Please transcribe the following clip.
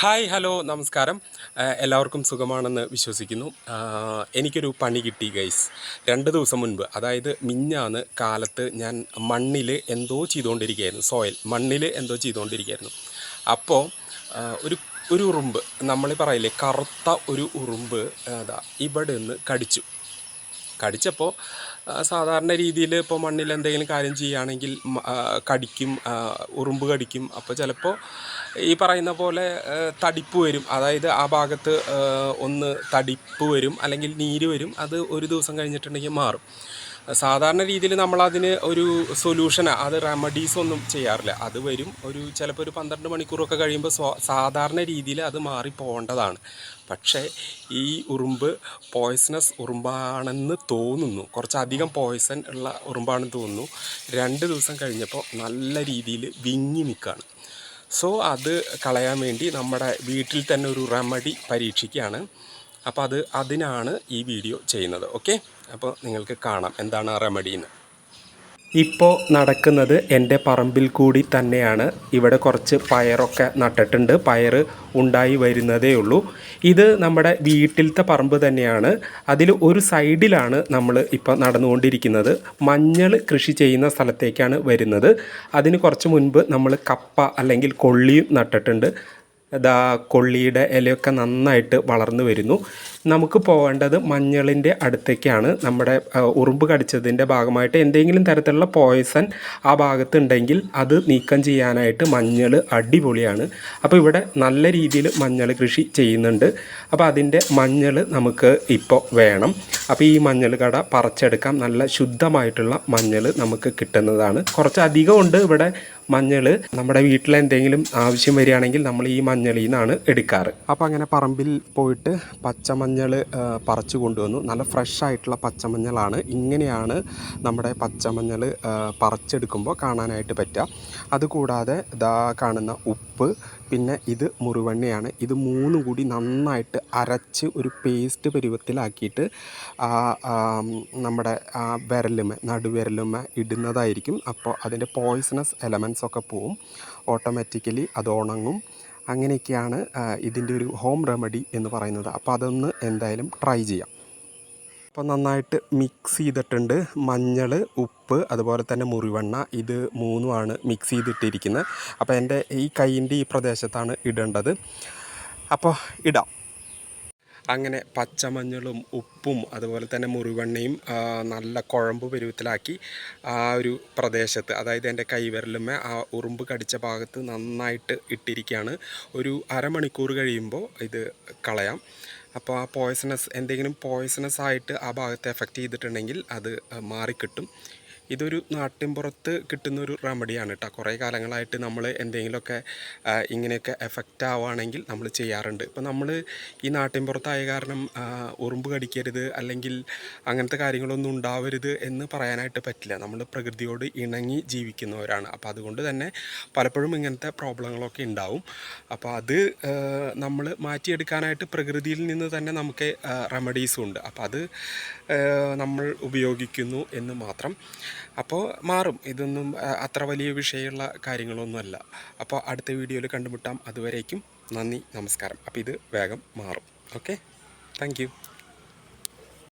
Hi hello നമസ്കാരം. എല്ലാവർക്കും സുഖമാണെന്ന് വിശ്വസിക്കുന്നു. എനിക്കൊരു പണി കിട്ടി ഗൈസ് രണ്ട് ദിവസം മുൻപ് അതായത് മിഞ്ഞാന്ന് കാലത്ത് ഞാൻ മണ്ണിൽ എന്തോ ചെയ്തുകൊണ്ടിരിക്കുകയായിരുന്നു സോയിൽ മണ്ണിൽ എന്തോ ചെയ്തുകൊണ്ടിരിക്കുകയായിരുന്നു അപ്പോൾ ഒരു ഒരു ഉറുമ്പ് നമ്മൾ പറയില്ലേ കറുത്ത ഒരു ഉറുമ്പ് അതാ ഇവിടെ നിന്ന് കടിച്ചു. കടിച്ചപ്പോൾ സാധാരണ രീതിയിൽ ഇപ്പോൾ മണ്ണിൽ എന്തെങ്കിലും കാര്യം ചെയ്യുകയാണെങ്കിൽ കടിക്കും ഉറുമ്പ് കടിക്കും. അപ്പോൾ ചിലപ്പോൾ ഈ പറയുന്ന പോലെ തടിപ്പ് വരും. അതായത് ആ ഭാഗത്ത് ഒന്ന് തടിപ്പ് വരും അല്ലെങ്കിൽ നീര് വരും. അത് ഒരു ദിവസം കഴിഞ്ഞിട്ടുണ്ടെങ്കിൽ മാറും. സാധാരണ രീതിയിൽ നമ്മളതിന് ഒരു സൊല്യൂഷൻ അത് റെമഡീസ് ഒന്നും ചെയ്യാറില്ല. അത് വരും ഒരു ചിലപ്പോൾ ഒരു പന്ത്രണ്ട് മണിക്കൂറൊക്കെ കഴിയുമ്പോൾ സാധാരണ രീതിയിൽ അത് മാറി പോകേണ്ടതാണ്. പക്ഷേ ഈ ഉറുമ്പ് പോയ്സണസ് ഉറുമ്പാണെന്ന് തോന്നുന്നു. കുറച്ചധികം പോയ്സൺ ഉള്ള ഉറുമ്പാണെന്ന് തോന്നുന്നു. രണ്ട് ദിവസം കഴിഞ്ഞപ്പോൾ നല്ല രീതിയിൽ വിങ്ങി നിൽക്കുകയാണ്. സോ അത് കളയാൻ വേണ്ടി നമ്മുടെ വീട്ടിൽ തന്നെ ഒരു റെമഡി പരീക്ഷിക്കുകയാണ്. അപ്പോൾ അത് അതിനാണ് ഈ വീഡിയോ ചെയ്യുന്നത് ഓക്കെ അപ്പോൾ നിങ്ങൾക്ക് കാണാം എന്താണ് ആ റെമഡി എന്ന് ഇപ്പോൾ നടക്കുന്നത് എന്റെ പറമ്പിൽ കൂടി തന്നെയാണ്. ഇവിടെ കുറച്ച് പയറൊക്കെ നട്ടിട്ടുണ്ട്. പയർ ഉണ്ടായി വരുന്നതേ ഉള്ളൂ. ഇത് നമ്മുടെ വീട്ടിലത്തെ പറമ്പ് തന്നെയാണ്. അതിൽ ഒരു സൈഡിലാണ് നമ്മൾ ഇപ്പോൾ നടന്നുകൊണ്ടിരിക്കുന്നത്. മഞ്ഞൾ കൃഷി ചെയ്യുന്ന സ്ഥലത്തേക്കാണ് വരുന്നത്. അതിന് കുറച്ച് മുൻപ് നമ്മൾ കപ്പ അല്ലെങ്കിൽ കൊള്ളിയും നട്ടിട്ടുണ്ട്. ദാ കൊള്ളിയുടെ ഇലയൊക്കെ നന്നായിട്ട് വളർന്നു വരുന്നു. നമുക്ക് പോകേണ്ടത് മഞ്ഞളിന്റെ അടുത്തേക്കാണ്. നമ്മുടെ ഉറുമ്പ് കടിച്ചതിന്റെ ഭാഗമായിട്ട് എന്തെങ്കിലും തരത്തിലുള്ള പോയ്സൺ ആ ഭാഗത്തുണ്ടെങ്കിൽ അത് നീക്കം ചെയ്യാനായിട്ട് മഞ്ഞൾ അടിപൊളിയാണ്. അപ്പോൾ ഇവിടെ നല്ല രീതിയിൽ മഞ്ഞൾ കൃഷി ചെയ്യുന്നുണ്ട്. അപ്പോൾ അതിന്റെ മഞ്ഞൾ നമുക്ക് ഇപ്പോൾ വേണം. അപ്പോൾ ഈ മഞ്ഞൾ കട പറിച്ചെടുക്കാം. നല്ല ശുദ്ധമായിട്ടുള്ള മഞ്ഞൾ നമുക്ക് കിട്ടുന്നതാണ്. കുറച്ച് അധികമുണ്ട് ഇവിടെ. മഞ്ഞൾ നമ്മുടെ വീട്ടിൽ എന്തെങ്കിലും ആവശ്യം വരികയാണെങ്കിൽ നമ്മൾ ഈ മഞ്ഞളിൽ നിന്നാണ് എടുക്കാറ്. അപ്പോൾ അങ്ങനെ പറമ്പിൽ പോയിട്ട് പച്ചമഞ്ഞൾ പറിച്ചു കൊണ്ടുവന്നു. നല്ല ഫ്രഷ് ആയിട്ടുള്ള പച്ചമഞ്ഞളാണ് ഇങ്ങനെയാണ് നമ്മുടെ പച്ചമഞ്ഞൾ പറിച്ചെടുക്കുമ്പോൾ കാണാനായിട്ട് പറ്റുക. അതുകൂടാതെ ഇതാ കാണുന്ന ഉപ്പ് പിന്നെ ഇത് മുറിവെണ്ണയാണ്. ഇത് മൂന്നും കൂടി നന്നായിട്ട് അരച്ച് ഒരു പേസ്റ്റ് പരുവത്തിലാക്കിയിട്ട് നമ്മുടെ വിരലുമ നടുവിരലുമ ഇടുന്നതായിരിക്കും. അപ്പോൾ അതിന്റെ പോയ്സണസ് എലമെൻസ് ഒക്കെ പോവും. ഓട്ടോമാറ്റിക്കലി അത് ഉണങ്ങും. അങ്ങനെയൊക്കെയാണ് ഇതിന്റെ ഒരു ഹോം റെമഡി എന്ന് പറയുന്നത്. അപ്പോൾ അതൊന്ന് എന്തായാലും ട്രൈ ചെയ്യാം. അപ്പോൾ നന്നായിട്ട് മിക്സ് ചെയ്തിട്ടുണ്ട് മഞ്ഞൾ ഉപ്പ് അതുപോലെ തന്നെ മുറിവെണ്ണ. ഇത് മൂന്നുമാണ് മിക്സ് ചെയ്തിട്ടിരിക്കുന്നത്. അപ്പോൾ എന്റെ ഈ കൈയിന്റെ ഈ പ്രദേശത്താണ് ഇടേണ്ടത്. അപ്പോൾ ഇടാം. അങ്ങനെ പച്ചമഞ്ഞളും ഉപ്പും അതുപോലെ തന്നെ മുറിവെണ്ണയും നല്ല കുഴമ്പ് പരുവത്തിലാക്കി ആ ഒരു പ്രദേശത്ത് അതായത് എന്റെ കൈവിരലുമേ ആ ഉറുമ്പ് കടിച്ച ഭാഗത്ത് നന്നായിട്ട് ഇട്ടിരിക്കുകയാണ്. ഒരു അരമണിക്കൂർ കഴിയുമ്പോൾ ഇത് കളയാം. അപ്പോൾ ആ പോയ്സണസ് എന്തെങ്കിലും പോയ്സണസ് ആയിട്ട് ആ ഭാഗത്തെ എഫക്റ്റ് ചെയ്തിട്ടുണ്ടെങ്കിൽ അത് മാറിക്കിട്ടും. ഇതൊരു നാട്ടിൻപുറത്ത് കിട്ടുന്ന ഒരു റെമഡിയാണ് കേട്ടോ കുറേ കാലങ്ങളായിട്ട് നമ്മൾ എന്തെങ്കിലുമൊക്കെ ഇങ്ങനെയൊക്കെ എഫക്റ്റ് ആവുകയാണെങ്കിൽ നമ്മൾ ചെയ്യാറുണ്ട്. ഇപ്പം നമ്മൾ ഈ നാട്ടിൻപുറത്തായ കാരണം ഉറുമ്പ് കടിക്കരുത് അല്ലെങ്കിൽ അങ്ങനത്തെ കാര്യങ്ങളൊന്നും ഉണ്ടാവരുത് എന്ന് പറയാനായിട്ട് പറ്റില്ല. നമ്മൾ പ്രകൃതിയോട് ഇണങ്ങി ജീവിക്കുന്നവരാണ്. അപ്പോൾ അതുകൊണ്ട് തന്നെ പലപ്പോഴും ഇങ്ങനത്തെ പ്രോബ്ലങ്ങളൊക്കെ ഉണ്ടാവും. അപ്പോൾ അത് നമ്മൾ മാറ്റിയെടുക്കാനായിട്ട് പ്രകൃതിയിൽ നിന്ന് തന്നെ നമുക്ക് റെമഡീസും ഉണ്ട്. അപ്പോൾ അത് നമ്മൾ ഉപയോഗിക്കുന്നു എന്ന് മാത്രം. അപ്പോൾ മാറും. ഇതൊന്നും അത്ര വലിയ വിഷയമുള്ള കാര്യങ്ങളൊന്നുമല്ല. അപ്പോൾ അടുത്ത വീഡിയോയിൽ കണ്ടുമുട്ടാം. അതുവരേക്കും നന്ദി നമസ്കാരം. അപ്പോൾ ഇത് വേഗം മാറും. ഓക്കെ? താങ്ക്